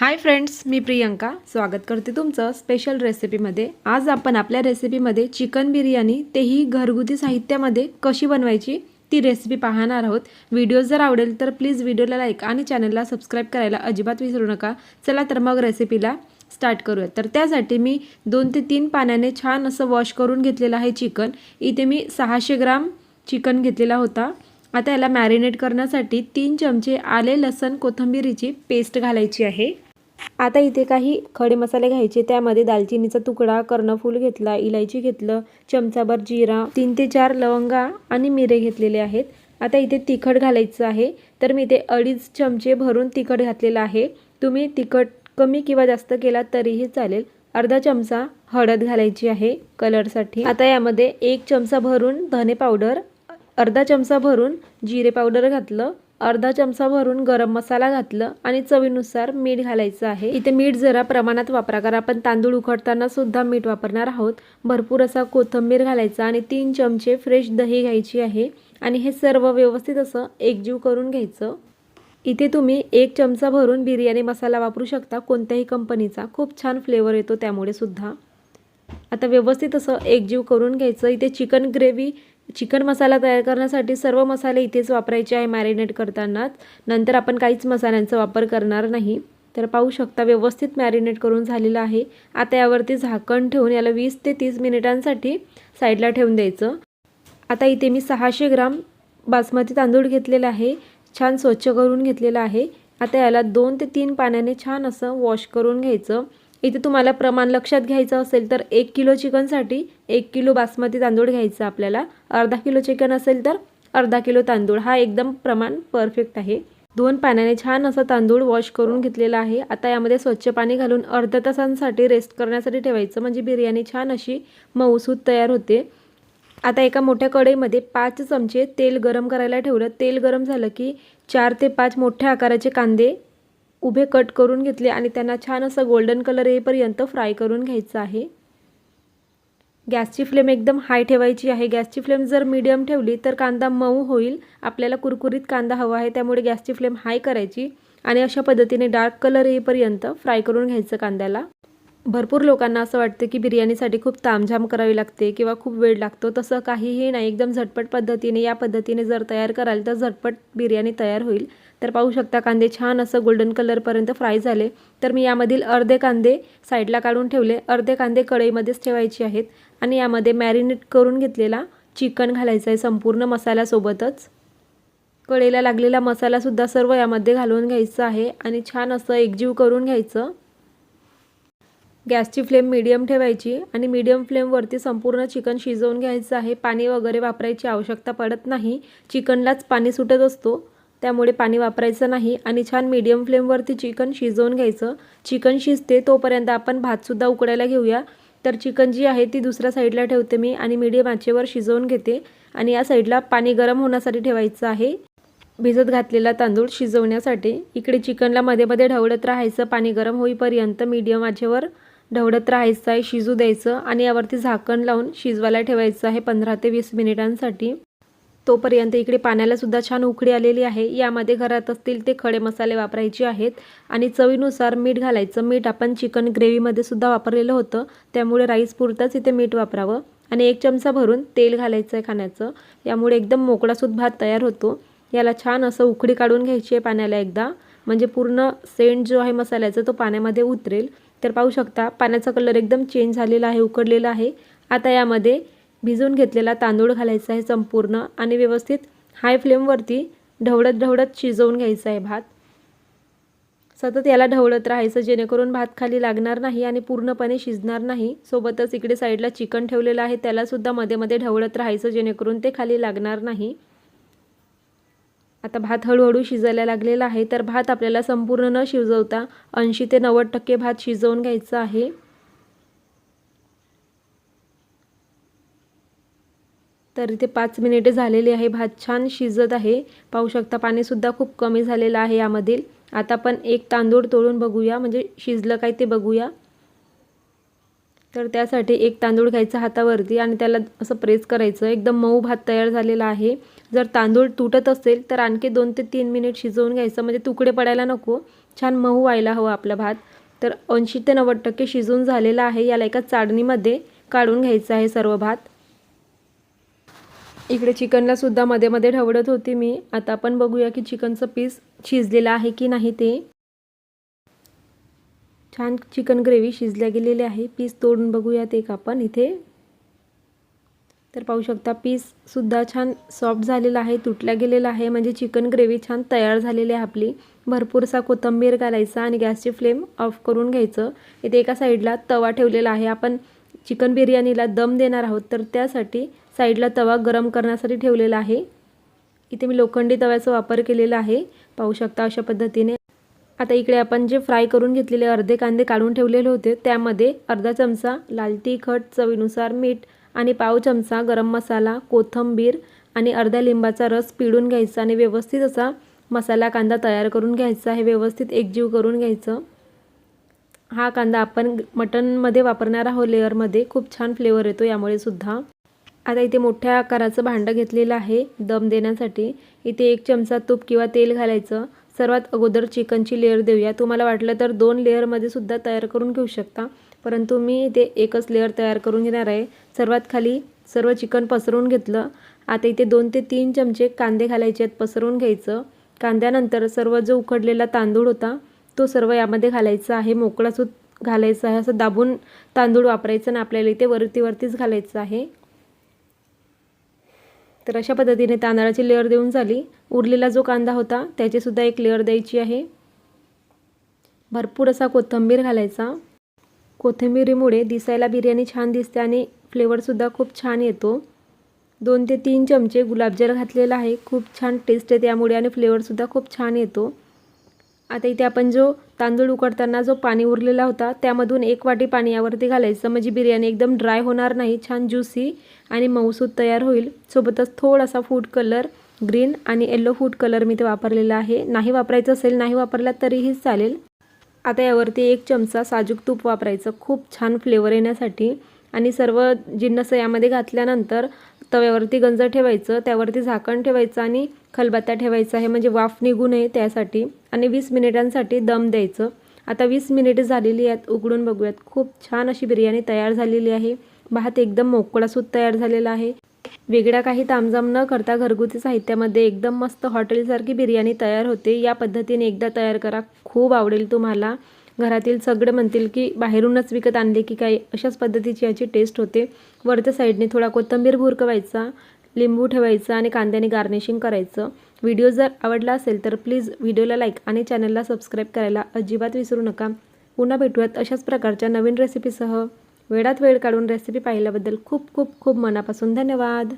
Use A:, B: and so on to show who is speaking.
A: Hi friends मी प्रियंका. स्वागत करते तुमचं स्पेशल रेसिपीमध्ये आज आपण आपल्या रेसिपीमध्ये चिकन बिर्याणी तेही घरगुती साहित्यामध्ये कशी बनवायची ती रेसिपी पाहणार आहोत. व्हिडिओ जर आवडेल तर प्लीज व्हिडिओला लाईक आणि चॅनलला सबस्क्राईब करायला अजिबात विसरू नका. चला तर मग रेसिपीला स्टार्ट करूया तर त्यासाठी मी दोन ते तीन पाण्याने छान असं वॉश करून घेतलेलं आहे चिकन इथे मी सहाशे ग्राम चिकन घेतलेला होता. आता याला मॅरिनेट करण्यासाठी तीन चमचे आले लसण कोथिंबिरीची पेस्ट घालायची आहे. आता इथे काही खडे मसाले घ्यायचे. त्यामध्ये दालचिनीचा तुकडा कर्णफूल घेतला इलायची घेतलं चमचाभर जिरा तीन ते चार लवंगा आणि मिरे घेतलेले आहेत. आता इथे तिखट घालायचं आहे. तर मी इथे अडीच चमचे भरून तिखट घातलेलं आहे. तुम्ही तिखट कमी किंवा जास्त केला तरीही चालेल. अर्धा चमचा हळद घालायची आहे कलरसाठी. आता यामध्ये एक चमचा भरून धने पावडर अर्धा चमचा भरून जिरे पावडर घातलं अर्धा चमचा भरून गरम मसाला घातलं आणि चवीनुसार मीठ घालायचं आहे. इथे मीठ जरा प्रमाणात वापरा कारण आपण तांदूळ उकडताना सुद्धा मीठ वापरणार आहोत. भरपूर असा कोथिंबीर घालायचा आणि तीन चमचे फ्रेश दही घ्यायची आहे आणि हे सर्व व्यवस्थित असं एकजीव करून घ्यायचं. इथे तुम्ही एक चमचा भरून बिर्याणी मसाला वापरू शकता कोणत्याही कंपनीचा. खूप छान फ्लेवर येतो त्यामुळे सुद्धा. आता व्यवस्थित असं एकजीव करून घ्यायचं. इथे चिकन ग्रेव्ही चिकन मसाला तयार करण्यासाठी सर्व मसाले इथेच वापरायचे आहे मॅरिनेट करतानाच. नंतर आपण काहीच मसाल्यांचा वापर करणार नाही. तर पाहू शकता व्यवस्थित मॅरिनेट करून झालेलं आहे. आता यावरती झाकण ठेवून याला वीस ते तीस मिनिटांसाठी साईडला ठेवून द्यायचं. आता इथे मी सहाशे ग्राम बासमती तांदूळ घेतलेला आहे. छान स्वच्छ करून घेतलेला आहे. आता याला दोन ते तीन पाण्याने छान असं वॉश करून घ्यायचं. इथे तुम्हाला प्रमाण लक्षात घ्यायचं असेल तर एक किलो चिकनसाठी एक किलो बासमती तांदूळ घ्यायचा आपल्याला. अर्धा किलो चिकन असेल तर अर्धा किलो तांदूळ. हा एकदम प्रमाण परफेक्ट आहे. दोन पाण्याने छान असं तांदूळ वॉश करून घेतलेला आहे. आता यामध्ये स्वच्छ पाणी घालून अर्ध्या तासांसाठी रेस्ट करण्यासाठी ठेवायचं. म्हणजे बिर्याणी छान अशी मऊसूत तयार होते. आता एका मोठ्या कढईमध्ये पाच चमचे तेल गरम करायला ठेवलं. तेल गरम झालं की चार ते पाच मोठ्या आकाराचे कांदे उभे कट करून घेतले आणि त्यांना छान असं गोल्डन कलर येईपर्यंत फ्राय करून घ्यायचं आहे. गॅसची फ्लेम एकदम हाय ठेवायची आहे. गॅसची फ्लेम जर मीडियम ठेवली तर कांदा मऊ होईल. आपल्याला कुरकुरीत कांदा हवा आहे त्यामुळे गॅसची फ्लेम हाय करायची आणि अशा पद्धतीने डार्क कलर येईपर्यंत फ्राय करून घ्यायचं कांद्याला. भरपूर लोकांना असं वाटतं की बिर्याणीसाठी खूप तामझाम करावी लागते किंवा खूप वेळ लागतो. तसं काहीही नाही. एकदम झटपट पद्धतीने या पद्धतीने जर तयार कराल तर झटपट बिर्याणी तयार होईल. तर पाहू शकता कांदे छान असं गोल्डन कलरपर्यंत फ्राय झाले. तर मी यामधील अर्धे कांदे साईडला काढून ठेवले. अर्धे कांदे कढईमध्येच ठेवायचे आहेत आणि यामध्ये मॅरिनेट करून घेतलेला चिकन घालायचं आहे संपूर्ण मसाल्यासोबतच कढईला लागलेला मसालासुद्धा सर्व यामध्ये घालून घ्यायचं आहे आणि छान असं एकजीव करून घ्यायचं. गॅसची फ्लेम मिडियम ठेवायची आणि मीडियम फ्लेमवरती संपूर्ण चिकन शिजवून घ्यायचं आहे. पाणी वगैरे वापरायची आवश्यकता पडत नाही. चिकनलाच पाणी सुटत असतो. त्यामुळे पाणी वापरायचं नाही आणि छान मीडियम फ्लेमवरती चिकन शिजवून घ्यायचं. चिकन शिजते तोपर्यंत आपण भातसुद्धा उकडायला घेऊया. तर चिकन जी आहे ती दुसऱ्या साईडला ठेवते मी आणि मीडियम आचेवर शिजवून घेते आणि या साईडला पाणी गरम होण्यासाठी ठेवायचं आहे. भिजत घातलेला तांदूळ शिजवण्यासाठी. इकडे चिकनला मध्ये मध्ये ढवळत राहायचं. पाणी गरम होईपर्यंत मीडियम आचेवर ढवळत राहायचं आहे. शिजू द्यायचं आणि यावरती झाकण लावून शिजवायला ठेवायचं आहे पंधरा ते वीस मिनिटांसाठी. तोपर्यंत इकडे पाण्याला सुद्धा छान उकळी आलेली आहे. यामध्ये घरात असतील ते खडे मसाले वापरायचे आहेत आणि चवीनुसार मीठ घालायचं. मीठ आपण चिकन ग्रेव्हीमध्ये सुद्धा वापरलेलं होतं. त्यामुळे राईस पुरतंच इथे मीठ वापरावं. आणि एक चमचा भरून तेल घालायचं आहे खाण्याचं. यामुळे एकदम मोकळासूद भात तयार होतो. याला छान असं उकळी काढून घ्यायची आहे पाण्याला एकदा. म्हणजे पूर्ण सेंट जो आहे मसाल्याचा तो पाण्यामध्ये उतरेल. तर पाहू शकता पाण्याचा कलर एकदम चेंज झालेला आहे उकडलेला आहे. आता यामध्ये भिजवून घेतलेला तांदूळ घालायचा आहे संपूर्ण आणि व्यवस्थित हाय फ्लेमवरती ढवळत ढवळत शिजवून घ्यायचा आहे भात. सतत याला ढवळत राहायचं जेणेकरून भात खाली लागणार नाही आणि पूर्णपणे शिजणार नाही. सोबतच इकडे साईडला चिकन ठेवलेलं आहे त्यालासुद्धा मध्ये मध्ये ढवळत राहायचं जेणेकरून ते खाली लागणार नाही. आता भात हळूहळू शिजायला लागलेला आहे तर भात आपल्याला संपूर्ण न शिजवता ऐंशी ते नव्वद टक्के भात शिजवून घ्यायचा आहे. तर इथे पाच मिनिटे झालेली आहे. भात छान शिजत आहे. पाहू शकता पाणीसुद्धा खूप कमी झालेलं आहे यामधील. आता आपण एक तांदूळ तोडून बघूया. म्हणजे शिजलं काय ते बघूया. तर त्यासाठी एक तांदूळ घ्यायचा हातावरती आणि त्याला असं प्रेस करायचं. एकदम मऊ भात तयार झालेला आहे. जर तांदूळ तुटत असेल तर आणखी दोन ते तीन मिनिट शिजवून घ्यायचं. म्हणजे तुकडे पडायला नको. छान मऊ व्हायला हवं आपला भात. तर ऐंशी ते नव्वद टक्के शिजून झालेला आहे. याला एका चाळणीमध्ये काढून घ्यायचं आहे सर्व भात. इकडे चिकनला सुद्धा मध्ये मध्ये ढवळत होती मी. आता आपण बघूया की चिकनचं पीस शिजलेलं आहे की नाही ते. छान चिकन ग्रेव्ही शिजल्या गेलेली आहे. पीस तोडून बघूयात एक आपण इथे. तर पाहू शकता पीससुद्धा छान सॉफ्ट झालेला आहे तुटल्या गेलेला आहे. म्हणजे चिकन ग्रेव्ही छान तयार झालेली आहे आपली. भरपूरसा कोथिंबीर घालायचा आणि गॅसची फ्लेम ऑफ करून घ्यायचं. इथे एका साईडला तवा ठेवलेला आहे. आपण चिकन बिर्याणीला दम देणार आहोत तर त्यासाठी साईडला तवा गरम करण्यासाठी ठेवलेला आहे. इथे मी लोखंडी तव्याचा वापर केलेला आहे. पाहू शकता अशा पद्धतीने. आता इकडे आपण जे फ्राय करून घेतलेले अर्धे कांदे काढून ठेवलेले होते त्यामध्ये अर्धा चमचा लाल तिखट चवीनुसार मीठ आणि पाव चमचा गरम मसाला कोथिंबीर आणि अर्ध्या लिंबाचा रस पिळून घ्यायचा आणि व्यवस्थित असा मसाला कांदा तयार करून घ्यायचा. हे व्यवस्थित एकजीव करून घ्यायचं. हा कांदा आपण मटनमध्ये वापरणार आहोत लेअरमध्ये. खूप छान फ्लेवर येतो यामुळे सुद्धा. आता इथे मोठ्या आकाराचं भांडं घेतलेलं आहे दम देण्यासाठी. इथे एक चमचा तूप किंवा तेल घालायचं. सर्वात अगोदर चिकनची लेअर देऊया. तुम्हाला वाटलं तर दोन लेअरमध्ये सुद्धा तयार करून घेऊ शकता. परंतु मी इथे एकच लेअर तयार करून घेणार आहे. सर्वात खाली सर्व चिकन पसरवून घेतलं. आता इथे दोन ते तीन चमचे कांदे घालायचे आहेत पसरवून घ्यायचं. कांद्यानंतर सर्व जो उकडलेला तांदूळ होता तो सर्व यामध्ये घालायचा आहे मोकळा सूत घालायचा आहे असं दाबून तांदूळ वापरायचं ना आपल्याला इथे वरती वरतीच घालायचं आहे. तर अशा पद्धतीने तांदळाची लेअर देऊन झाली. उरलेला जो कांदा होता त्याचीसुद्धा एक लेअर द्यायची आहे. भरपूर असा कोथिंबीर घालायचा. कोथिंबीरीमुळे दिसायला बिर्याणी छान दिसते आणि फ्लेवरसुद्धा खूप छान येतो. दोन ते तीन चमचे गुलाबजल घातलेला आहे. खूप छान टेस्ट येते त्यामुळे आणि फ्लेवरसुद्धा खूप छान येतो. आता इथे आपण जो तांदूळ उकडताना जो पाणी उरलेला होता त्यामधून एक वाटी पाणी यावरती घालायचं. म्हणजे बिर्याणी एकदम ड्राय होणार नाही छान ज्युसी आणि मऊसूद तयार होईल. सोबतच थोडासा फूड कलर ग्रीन आणि येल्लो फूड कलर मी ते वापरलेला आहे. नाही वापरायचं असेल नाही वापरला तरीही चालेल. आता यावरती एक चमचा साजूक तूप वापरायचं. खूप छान फ्लेवर येण्यासाठी. आणि सर्व जिन्नस यामध्ये घातल्यानंतर तव्यावरती गंज ठेवायचं त्यावरती झाकण ठेवायचं आणि खलबत्ता ठेवायचा आहे. म्हणजे वाफ निघू नये त्यासाठी. आणि वीस मिनिटांसाठी दम द्यायचं. आता वीस मिनिटे झालेली आहेत. उघडून बघूयात. खूप छान अशी बिर्याणी तयार झालेली आहे. भात एकदम मोकळासूत तयार झालेला आहे. वेगळ्या काही तामजाम न करता घरगुती साहित्यामध्ये एकदम मस्त हॉटेलसारखी बिर्याणी तयार होते. या पद्धतीने एकदा तयार करा. खूप आवडेल तुम्हाला. घरातील सगळे म्हणतील की बाहेरूनच विकत आणले की काय अशाच पद्धतीची याची टेस्ट होते. वरच्या साईडने थोडा कोथिंबीर भुरकवायचा लिंबू ठेवायचं आणि कांद्याने गार्निशिंग करायचं. व्हिडिओ जर आवडला असेल तर प्लीज व्हिडिओला लाईक आणि चॅनलला सबस्क्राईब करायला अजिबात विसरू नका. पुन्हा भेटूयात अशाच प्रकारच्या नवीन रेसिपीसह वेळात वेळ काढून रेसिपी पाहिल्याबद्दल खूप खूप खूप मनापासून धन्यवाद.